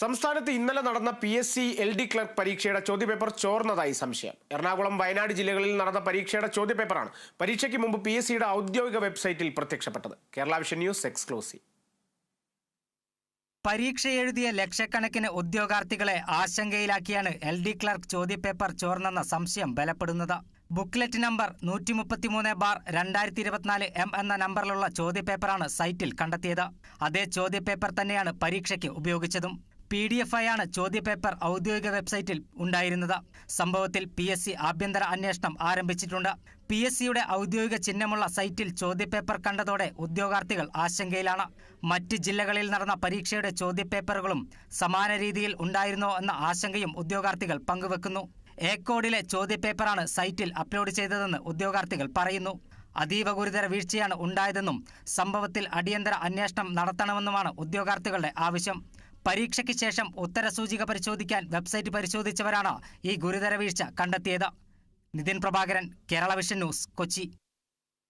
സംസ്ഥാനത്ത് ഇന്നലെ നടന്ന P S C L D clerk പരീക്ഷയുടെ ചോദ്യപേപ്പർ ചോർന്നതായി സംശയം. എറണാകുളം വയനാട് ജില്ലകളിൽ നടന്ന പരീക്ഷയുടെ ചോദ്യപേപ്പറാണ് പരീക്ഷയ്ക്ക് മുമ്പ് പി എസ് സിയുടെ ഔദ്യോഗിക വെബ്സൈറ്റിൽ പ്രത്യക്ഷപ്പെട്ടത്. Kerala vision news exclusive. പരീക്ഷ എഴുതിയ ലക്ഷക്കണക്കിന് ഉദ്യോഗാർത്ഥികളെ ആശങ്കയിലാക്കിയാണ് എൽ ഡി ക്ലർക്ക് ചോദ്യപേപ്പർ ചോർന്നെന്ന സംശയം ബലപ്പെടുന്നത്. ബുക്ക്ലെറ്റ് നമ്പർ നൂറ്റി മുപ്പത്തിമൂന്ന് ബാർ രണ്ടായിരത്തി ഇരുപത്തിനാല് എം എന്ന നമ്പറിലുള്ള ചോദ്യപേപ്പറാണ് സൈറ്റിൽ കണ്ടെത്തിയത്. അതേ ചോദ്യപേപ്പർ തന്നെയാണ് പരീക്ഷയ്ക്ക് ഉപയോഗിച്ചതും. പി ഡി എഫ് ആയാണ് ചോദ്യപേപ്പർ ഔദ്യോഗിക വെബ്സൈറ്റിൽ ഉണ്ടായിരുന്നത്. സംഭവത്തിൽ പി എസ് സി ആഭ്യന്തര അന്വേഷണം ആരംഭിച്ചിട്ടുണ്ട്. പി എസ് സിയുടെ ഔദ്യോഗിക ചിഹ്നമുള്ള സൈറ്റിൽ ചോദ്യപേപ്പർ കണ്ടതോടെ ഉദ്യോഗാർത്ഥികൾ ആശങ്കയിലാണ്. മറ്റ് ജില്ലകളിൽ നടന്ന പരീക്ഷയുടെ ചോദ്യപേപ്പറുകളും സമാന രീതിയിൽ ഉണ്ടായിരുന്നോ എന്ന ആശങ്കയും ഉദ്യോഗാർത്ഥികൾ പങ്കുവെക്കുന്നു. എ കോഡിലെ ചോദ്യപേപ്പറാണ് സൈറ്റിൽ അപ്ലോഡ് ചെയ്തതെന്ന് ഉദ്യോഗാർത്ഥികൾ പറയുന്നു. അതീവ ഗുരുതര വീഴ്ചയാണ് ഉണ്ടായതെന്നും സംഭവത്തിൽ അടിയന്തര അന്വേഷണം നടത്തണമെന്നുമാണ് ഉദ്യോഗാർത്ഥികളുടെ ആവശ്യം. പരീക്ഷയ്ക്ക് ശേഷം ഉത്തരസൂചിക പരിശോധിക്കാൻ വെബ്സൈറ്റ് പരിശോധിച്ചവരാണ് ഈ ഗുരുതര വീഴ്ച കണ്ടെത്തിയത്. Nitin Prabhakaran Kerala vision news Kochi.